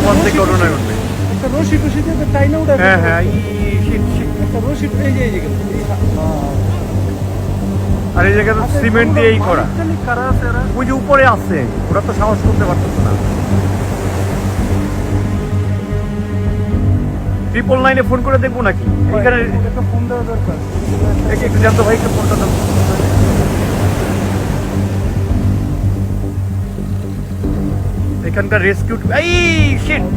মর্মান্তিক ঘটনা ঘটবে একটা রশি টসি দিয়ে তো উঠে হ্যাঁ হ্যাঁ। একটা রশি এই যে এই যে আর এই জায়গা তো আচ্ছা, সিমেন্ট দিয়েই করা? ওই যে উপরে আছে ওরা তো সাহস করতে পারতেছে না। ট্রিপল নাইনে ফোন করে দেখব নাকি? এখানে একটা ফোন দেওয়া দরকার। একটু জানতো ভাই একটু ফোনটা দাও। এখানকার রেস্কিউ এই শিট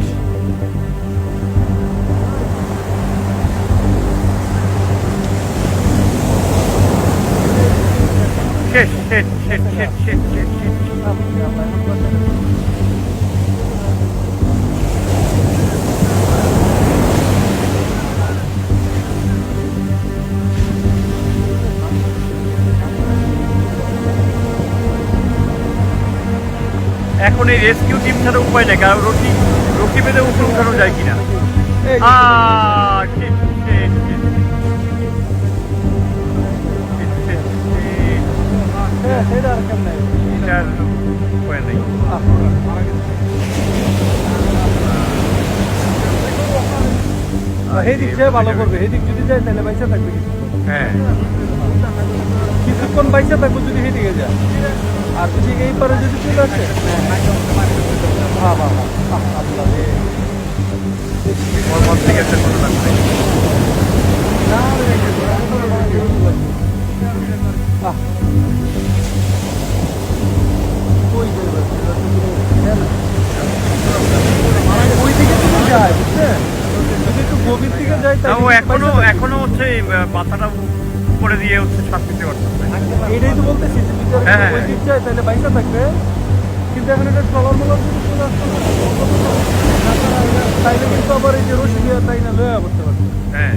শেষ শেষ শেষ শেষ শেষ শেষ এখন এই রেস্কিউ টিম ছাড়া উপায় নেই কারণ রকি রকি বেঁধে উপরে উঠানো যায় কিনা. হ্যাঁ, উপায় নেই। ভালো করবে যদি যায় তাহলে থাকবে। হ্যাঁ। কিছুক্ষণ বাইসা থাকব যদি সেদিকে যায়। আর যদি এই পারে যদি চলে আসে হ্যাঁ হ্যাঁ হ্যাঁ আল্লাহ রে। মর্মান্তিক একটা ঘটনা ঘটে না রে, আহ। কই যাবে? ওই দিকে যদি যায় বুঝছেন যদি একটু গভীর দিকে যায় না, ও এখনও এখনও হচ্ছে এই, উপরে দিয়ে হচ্ছে শ্বাস নিতে পারতেছে এটাই তো বলতেছি হ্যাঁ, হ্যাঁ, তাহলে বাইসা থাকবে। কিন্তু এখন এটা ট্রলার মোলার তাইলে কিন্তু আবার এই যে রশি দিয়ে তাই না লয়া করতে পারবে হ্যাঁ।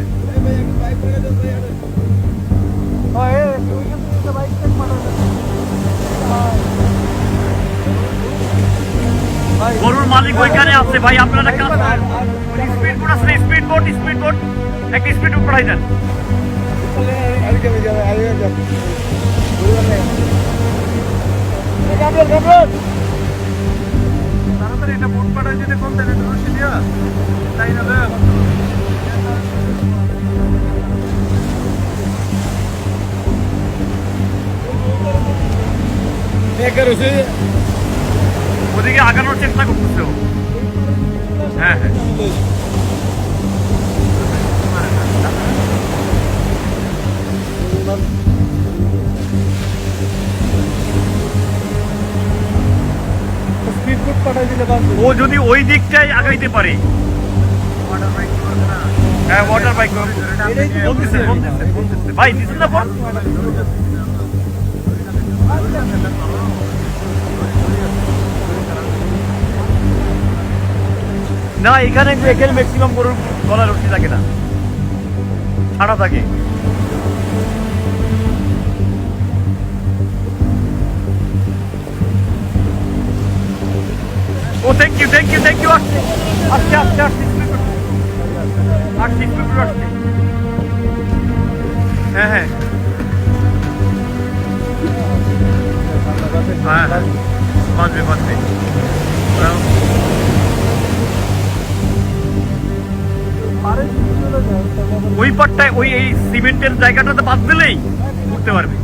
হ্যাঁ, এ, ওইখান থেকে একটা বাইক থেকে মারা যাবে। হ্যাঁ। ভাই, গরুর মালিক ওইখানে আছে ভাই আপনারা কাজ স্পিড বোট আছে স্পিড বোট স্পিড বোট? একটা স্পিড বোট পাঠাই দেন। তাড়াতাড়ি এটা বোট পাঠায় যদি কোন তাহলে রশি দিয়া। তাই না লয়া করতে পারবে। ওদিকে আগানোর চেষ্টা করতেছে হ্যাঁ হ্যাঁ। ও যদি ওই দিকটাই আগাইতে পারে। হ্যাঁ ওয়াটার বাইক। ভাই দিচ্ছেন না ফোন না এখানে এখানে ম্যাক্সিমাম গরুর গলা রশি থাকে না। ছাড়া থাকে। ও thank you thank you thank you আসছে আসছে আসছে আসছে আসছে আসছে হ্যাঁ হ্যাঁ। হ্যাঁ হ্যাঁ। বাঁচবে বাঁচবে ওই পাটটায় ওই এই সিমেন্টের জায়গাটাতে বাদ দিলেই উঠতে পারবে।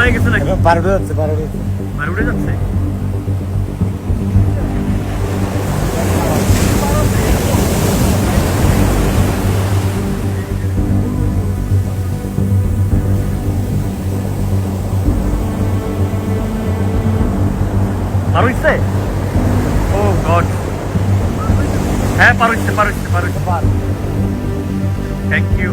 তলায় গেছে নাকি বারোটা যাচ্ছে বারোটা যাচ্ছে আর উঠে যাচ্ছে পার হইছে ও গড হ্যাঁ পার হইছে পার হইছে পার হইছে থ্যাংক ইউ